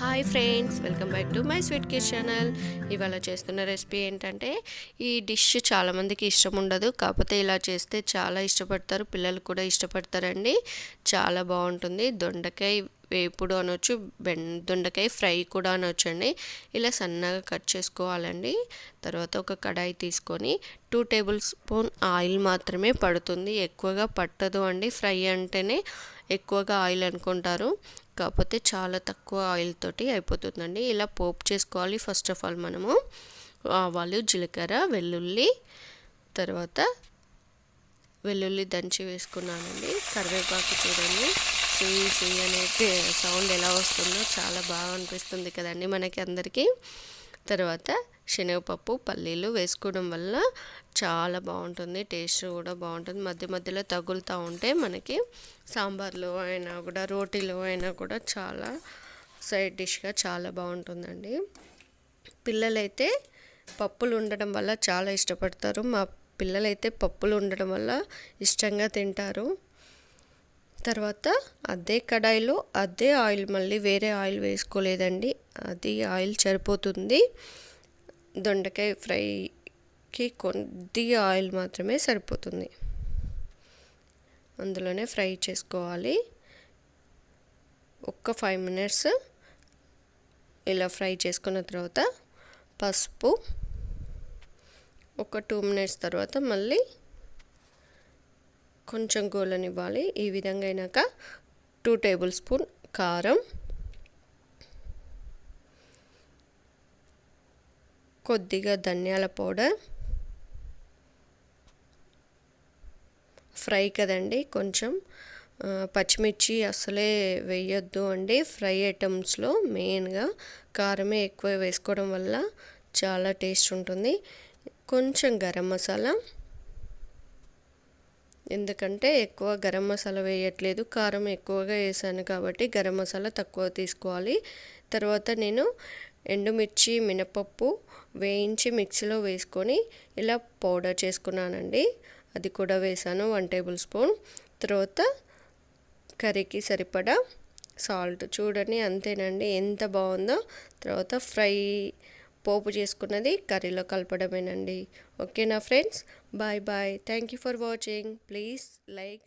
Hi friends welcome back to my sweet kiss channel. ఇవాళ చేస్తున్న recipe ఏంటంటే ఈ డిష్ చాలామందికి ఇష్టం ఉండదు. కాకపోతే ఇలా చేస్తే చాలా ఇష్టపడతారు పిల్లలు కూడా ఇష్టపడతారండి. చాలా బాగుంటుంది. దొండకాయ వేపుడు అనొచ్చు బెండ దొండకాయ ఫ్రై కూడా అనొచ్చు అండి. ఇలా సన్నగా కట్ చేసుకోవాలండి. తర్వాత ఒక కడాయి తీసుకొని టూ టేబుల్ స్పూన్ ఆయిల్ మాత్రమే పడుతుంది. ఎక్కువగా పట్టదు అండి. ఫ్రై అంటేనే ఎక్కువగా ఆయిల్ అనుకుంటారు. కాకపోతే చాలా తక్కువ ఆయిల్ తోటి అయిపోతుందండి. ఇలా పోపు చేసుకోవాలి ఫస్ట్ ఆఫ్ ఆల్ మనము. ఆవాలు జీలకర్ర వెల్లుల్లి తర్వాత వెల్లుల్లి దంచి వేసుకున్నానండి. కరివేపాకు చూడండి. సుయి సుయి అనేది సౌండ్ ఎలా వస్తుందో చాలా బాగా అనిపిస్తుంది కదండి మనకి అందరికీ. తర్వాత శనగపప్పు పల్లీలు వేసుకోవడం వల్ల చాలా బాగుంటుంది టేస్ట్ కూడా బాగుంటుంది. మధ్య మధ్యలో తగులుతూ ఉంటే మనకి సాంబార్లో అయినా కూడా రోటీలో అయినా కూడా చాలా సైడ్ డిష్గా చాలా బాగుంటుందండి. పిల్లలైతే పప్పులు ఉండడం వల్ల చాలా ఇష్టపడతారు. మా పిల్లలైతే పప్పులు ఉండడం వల్ల ఇష్టంగా తింటారు. తర్వాత అదే కడాయిలో అదే ఆయిల్ మళ్ళీ వేరే ఆయిల్ వేసుకోలేదండి. అది ఆయిల్ సరిపోతుంది. దొండకాయ ఫ్రైకి కొద్దిగా ఆయిల్ మాత్రమే సరిపోతుంది. అందులోనే ఫ్రై చేసుకోవాలి. ఒక్క ఫైవ్ మినిట్స్ ఇలా ఫ్రై చేసుకున్న తర్వాత పసుపు ఒక టూ మినిట్స్ తర్వాత మళ్ళీ కొంచెం గోలనివ్వాలి. ఈ విధంగా అయినాక టూ టేబుల్ స్పూన్ కారం. కొద్దిగా ధనియాల పౌడర్. ఫ్రై కదండి కొంచెం. పచ్చిమిర్చి అసలే వేయొద్దు అండి. ఫ్రై ఐటమ్స్లో మెయిన్గా కారమే ఎక్కువ వేసుకోవడం వల్ల చాలా టేస్ట్ ఉంటుంది. కొంచెం గరం మసాలా. ఎందుకంటే ఎక్కువ గరం మసాలా వేయట్లేదు కారం ఎక్కువగా వేసాను కాబట్టి గరం మసాలా తక్కువ తీసుకోవాలి. తర్వాత నేను ఎండుమిర్చి మినపప్పు వేయించి మిక్సీలో వేసుకొని ఇలా పౌడర్ చేసుకున్నానండి. అది కూడా వేసాను వన్ టేబుల్ స్పూన్. తర్వాత కర్రీకి సరిపడా సాల్ట్ చూడండి అంతేనండి. ఎంత బాగుందో. తర్వాత ఫ్రై పోపు చేసుకున్నది కర్రీలో కలపడమేనండి. ఓకేనా friends? Bye bye. Thank you for watching please like